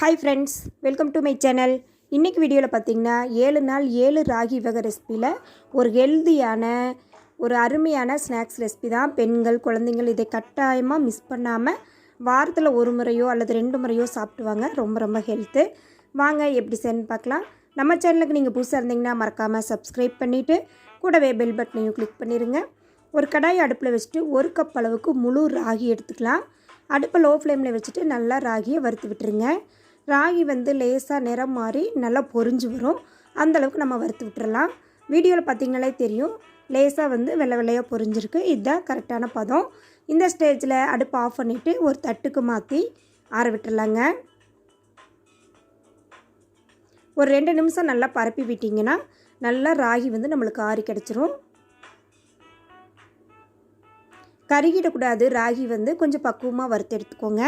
Hi friends welcome to my channel இன்றைக்கி வீடியோவில் பார்த்தீங்கன்னா ஏழு நாள் ஏழு ராகி வகை ரெசிப்பியில் ஒரு ஹெல்தியான ஒரு அருமையான ஸ்நாக்ஸ் ரெசிபி தான் பெண்கள் குழந்தைங்கள் இதை கட்டாயமாக மிஸ் பண்ணாமல் வாரத்தில் ஒரு முறையோ அல்லது ரெண்டு முறையோ சாப்பிடுவாங்க ரொம்ப ரொம்ப ஹெல்த்து வாங்க எப்படி செய்யணும்னு பார்க்கலாம். நம்ம சேனலுக்கு நீங்கள் புதுசாக இருந்தீங்கன்னா மறக்காமல் சப்ஸ்கிரைப் பண்ணிவிட்டு கூடவே பெல் பட்டனையும் கிளிக் பண்ணிடுங்க ஒரு கடாய் அடுப்பில் வச்சுட்டு ஒரு கப் அளவுக்கு முழு ராகி எடுத்துக்கலாம். அடுப்பை லோ ஃப்ளேமில் வச்சுட்டு நல்லா ராகியை வறுத்து விட்டுருங்க. ராகி வந்து லேசாக நிறம் மாறி நல்லா பொரிஞ்சு வரும். அந்தளவுக்கு நம்ம வறுத்து விட்டுறலாம். வீடியோவில் பார்த்தீங்கனாலே தெரியும். லேசாக வந்து வெள்ளை வெள்ளையாக பொரிஞ்சிருக்கு. இதுதான் கரெக்டான பதம். இந்த ஸ்டேஜில் அடுப்பு ஆஃப் பண்ணிவிட்டு ஒரு தட்டுக்கு மாற்றி ஆற விட்டுறலாங்க. ஒரு ரெண்டு நிமிஷம் நல்லா பரப்பி விட்டிங்கன்னா நல்லா ராகி வந்து நம்மளுக்கு ஆறி கிடச்சிரும். கருகிடக்கூடாது. ராகி வந்து கொஞ்சம் பக்குவமாக வறுத்து எடுத்துக்கோங்க.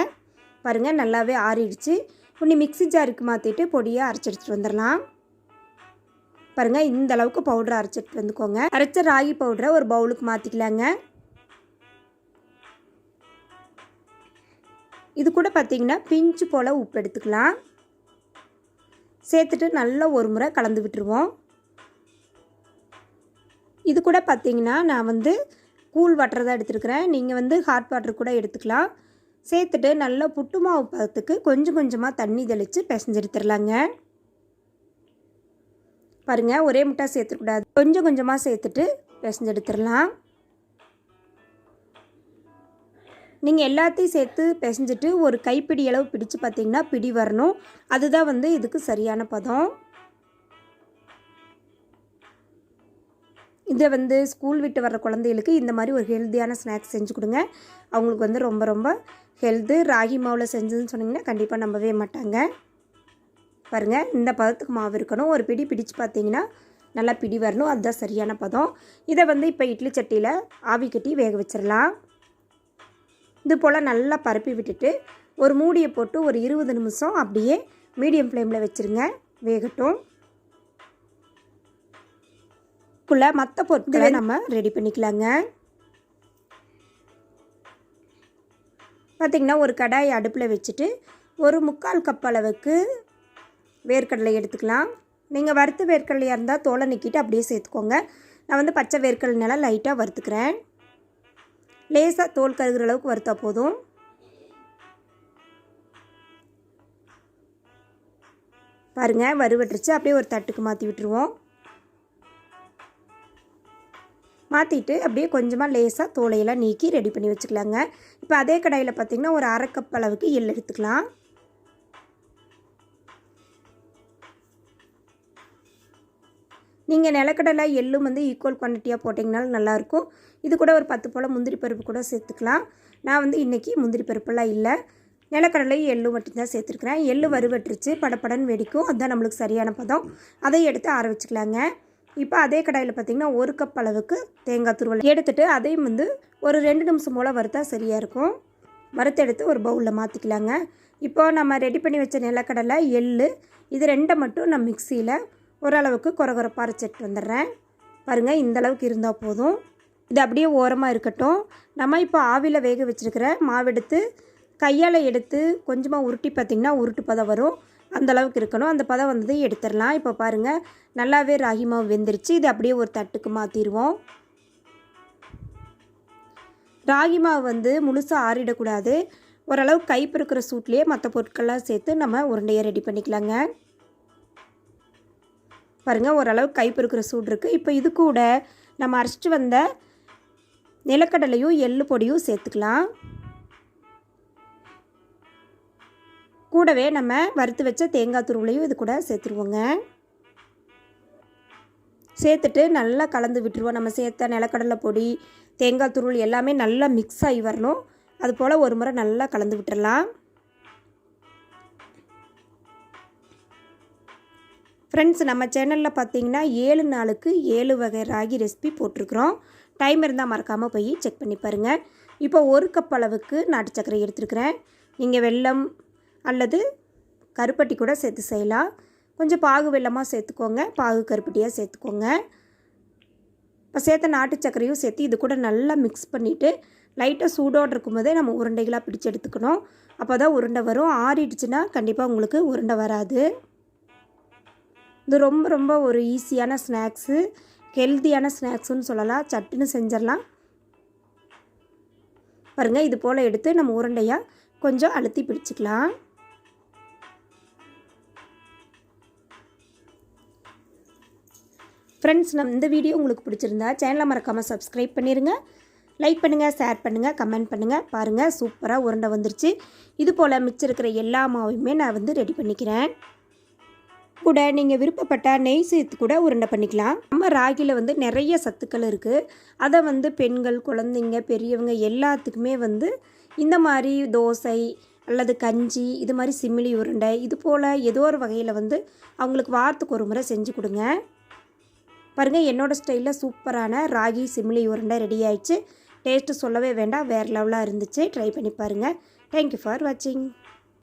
பாருங்கள் நல்லாவே ஆறிடுச்சு. உன்னி மிக்ஸி ஜாருக்கு மாற்றிட்டு பொடியாக அரைச்சி எடுத்துகிட்டு வந்துடலாம் பாருங்கள் இந்த அளவுக்கு பவுடரை அரைச்சிட்டு வந்துக்கோங்க. அரைச்ச ராகி பவுடரை ஒரு பவுலுக்கு மாற்றிக்கலாங்க இது கூட பார்த்திங்கன்னா பிஞ்சு போல் உப்பு எடுத்துக்கலாம். சேர்த்துட்டு நல்லா ஒரு முறை கலந்து விட்டுருவோம். இது கூட பார்த்திங்கன்னா நான் வந்து கூல் வாட்டர் தான் எடுத்துருக்கிறேன். நீங்கள் வந்து ஹாட் வாட்டர் கூட எடுத்துக்கலாம். சேர்த்துட்டு நல்லா புட்டு மாவு பதத்துக்கு கொஞ்சம் கொஞ்சமாக தண்ணி தெளித்து பிசைஞ்செடுத்துடலாங்க பாருங்கள் ஒரே முட்டை சேர்த்துக்கூடாது கொஞ்சம் கொஞ்சமாக சேர்த்துட்டு பிசைஞ்செடுத்துடலாம் நீங்கள் எல்லாத்தையும் சேர்த்து பிசைஞ்சிட்டு ஒரு கைப்பிடி அளவு பிடிச்சு பார்த்தீங்கன்னா பிடி வரணும். அதுதான் வந்து இதுக்கு சரியான பதம். இதை வந்து ஸ்கூல் விட்டு வர்ற குழந்தைகளுக்கு இந்த மாதிரி ஒரு ஹெல்த்தியான ஸ்நாக்ஸ் செஞ்சு கொடுங்க. அவங்களுக்கு வந்து ரொம்ப ரொம்ப ஹெல்த்து ராகி மாவில் செஞ்சதுன்னு சொன்னிங்கன்னா கண்டிப்பாக நம்பவே மாட்டாங்க. பாருங்கள் இந்த பதத்துக்கு மாவு இருக்கணும். ஒரு பிடி பிடிச்சு பார்த்தீங்கன்னா நல்லா பிடி வரணும். அதுதான் சரியான பதம். இதை வந்து இப்போ இட்லி சட்டியில் ஆவி கட்டி வேக வச்சிடலாம். இது போல் நல்லா பரப்பி விட்டுட்டு ஒரு மூடியை போட்டு ஒரு இருபது நிமிஷம் அப்படியே மீடியம் ஃப்ளேமில் வச்சுருங்க. வேகட்டும். குள்ள மற்ற பொருட்களை நம்ம ரெடி பண்ணிக்கலாங்க. பார்த்திங்கன்னா ஒரு கடாய் அடுப்பில் வச்சுட்டு ஒரு முக்கால் கப் அளவுக்கு வேர்க்கடலை எடுத்துக்கலாம். நீங்கள் வறுத்து வேர்க்கடலையாக இருந்தால் தோலை நிற்கிட்டு அப்படியே சேர்த்துக்கோங்க. நான் வந்து பச்சை வேர்க்கடலைனால லைட்டாக வறுத்துக்கிறேன். லேசாக தோல் கருகிற அளவுக்கு வறுத்தா போதும். பாருங்கள் வறுவட்டுருச்சு. அப்படியே ஒரு தட்டுக்கு மாற்றி விட்டுருவோம். மாற்றிட்டு அப்படியே கொஞ்சமாக லேசாக தோலையெல்லாம் நீக்கி ரெடி பண்ணி வச்சுக்கலாங்க. இப்போ அதே கடாயில் பார்த்திங்கன்னா ஒரு அரை கப் அளவுக்கு எள் எடுத்துக்கலாம். நீங்கள் நிலக்கடலை எள்ளும் வந்து ஈக்குவல் குவான்டிட்டியாக போட்டிங்கனாலும் நல்லாயிருக்கும். இது கூட ஒரு பத்து போல் முந்திரி பருப்பு கூட சேர்த்துக்கலாம். நான் வந்து இன்றைக்கி முந்திரி பருப்பெல்லாம் இல்லை. நிலக்கடலையும் எள்ளு மட்டும்தான் சேர்த்துருக்குறேன். எள்ளு வறுவட்டுருச்சு படப்படன்னு வெடிக்கும். அதுதான் நம்மளுக்கு சரியான பதம். அதை எடுத்து ஆற வச்சுக்கலாங்க. இப்போ அதே கடாயில் பார்த்திங்கன்னா ஒரு கப் அளவுக்கு தேங்காய் துருவல் எடுத்துகிட்டு அதையும் வந்து ஒரு ரெண்டு நிமிஷம் போல் வறுத்தா சரியாக இருக்கும். வறுத்து எடுத்து ஒரு பவுலில் மாற்றிக்கலாங்க இப்போ நம்ம ரெடி பண்ணி வச்ச நிலக்கடலை எள் இது ரெண்டை மட்டும் நான் மிக்சியில் ஓரளவுக்கு குறகுறப்பாக அரைச்சிட்டு வந்துடுறேன். பாருங்கள் இந்த அளவுக்கு இருந்தால் போதும். இது அப்படியே ஓரமாக இருக்கட்டும். நம்ம இப்போ ஆவியில் வேக வச்சுருக்கிற மாவெடுத்து கையால் எடுத்து கொஞ்சமாக உருட்டி பார்த்திங்கன்னா உருட்டு பதம் வரும். அந்தளவுக்கு இருக்கணும். அந்த பதம் வந்ததை எடுத்துடலாம். இப்போ பாருங்கள் நல்லாவே ராகி மாவு வெந்துருச்சு. இது அப்படியே ஒரு தட்டுக்கு மாற்றிடுவோம் ராகி மாவு வந்து முழுசாக ஆறிடக்கூடாது. ஓரளவு கைப்பு இருக்கிற சூட்லேயே மற்ற பொருட்கள்லாம் சேர்த்து நம்ம உருண்டையை ரெடி பண்ணிக்கலாங்க. பாருங்கள் ஓரளவு கைப்பு இருக்கிற சூடு இருக்குது இப்போ இது கூட நம்ம அரைச்சிட்டு வந்த நிலக்கடலையும் எள்ளு பொடியும் சேர்த்துக்கலாம். கூடவே நம்ம வறுத்து வச்ச தேங்காய் துருவலையும் இது கூட சேர்த்துருவோங்க. சேர்த்துட்டு நல்லா கலந்து விட்டுருவோம். நம்ம சேர்த்த நிலக்கடலை பொடி தேங்காய் துருவல் எல்லாமே நல்லா மிக்ஸ் ஆகி வரணும். அது போல் ஒரு முறை நல்லா கலந்து விட்டுடலாம் ஃப்ரெண்ட்ஸ் நம்ம சேனலில் பார்த்தீங்கன்னா ஏழு நாளுக்கு ஏழு வகை ராகி ரெசிபி போட்டிருக்கிறோம். டைம் இருந்தால் மறக்காமல் போய் செக் பண்ணி பாருங்கள் இப்போ ஒரு கப் அளவுக்கு நாட்டு சர்க்கரை எடுத்துருக்கிறேன். நீங்கள் வெல்லம் அல்லது கருப்பட்டி கூட சேர்த்து செய்யலாம். கொஞ்சம் பாகு வெள்ளமாக சேர்த்துக்கோங்க. பாகு கருப்பட்டியாக சேர்த்துக்கோங்க. இப்போ சேர்த்த நாட்டு சர்க்கரையும் சேர்த்து இது கூட நல்லா மிக்ஸ் பண்ணிவிட்டு லைட்டாக சூடோடு இருக்கும்போதே நம்ம உருண்டைகளாக பிடிச்சு எடுத்துக்கணும். அப்போ தான் உருண்டை வரும். ஆறிடுச்சுன்னா கண்டிப்பாக உங்களுக்கு உருண்டை வராது. இது ரொம்ப ரொம்ப ஒரு ஈஸியான ஸ்நாக்ஸு ஹெல்த்தியான ஸ்நாக்ஸுன்னு சொல்லலாம். சட்டுன்னு செஞ்சிடலாம். பாருங்கள் இது போல் எடுத்து நம்ம உருண்டையாக கொஞ்சம் அழுத்தி பிடிச்சிக்கலாம். ஃப்ரெண்ட்ஸ் நம்ம இந்த வீடியோ உங்களுக்கு பிடிச்சிருந்தா சேனலை மறக்காமல் சப்ஸ்கிரைப் பண்ணிடுங்க லைக் பண்ணுங்கள் ஷேர் பண்ணுங்கள் கமெண்ட் பண்ணுங்கள் பாருங்கள் சூப்பராக உருண்டை வந்துருச்சு. இது போல் மிச்சம் இருக்கிற எல்லா மாவையுமே நான் வந்து ரெடி பண்ணிக்கிறேன். கூட நீங்கள் விருப்பப்பட்ட நெய் சேர்த்து கூட உருண்டை பண்ணிக்கலாம். நம்ம ராகியில் வந்து நிறைய சத்துக்கள் இருக்குது அதை வந்து பெண்கள் குழந்தைங்க பெரியவங்க எல்லாத்துக்குமே வந்து இந்த மாதிரி தோசை அல்லது கஞ்சி இது மாதிரி சிமிலி உருண்டை இது போல் ஏதோ ஒரு வகையில் வந்து அவங்களுக்கு வாரத்துக்கு ஒரு முறை செஞ்சு கொடுங்க. பாருங்கள் என்னோடய ஸ்டைலில் சூப்பரான ராகி சிம்லி உருண்டை ரெடி ஆயிடுச்சு. டேஸ்ட்டு சொல்லவே வேண்டாம் வேறு லெவலாக இருந்துச்சு. ட்ரை பண்ணி பாருங்கள் தேங்க்யூ ஃபார் வாட்சிங்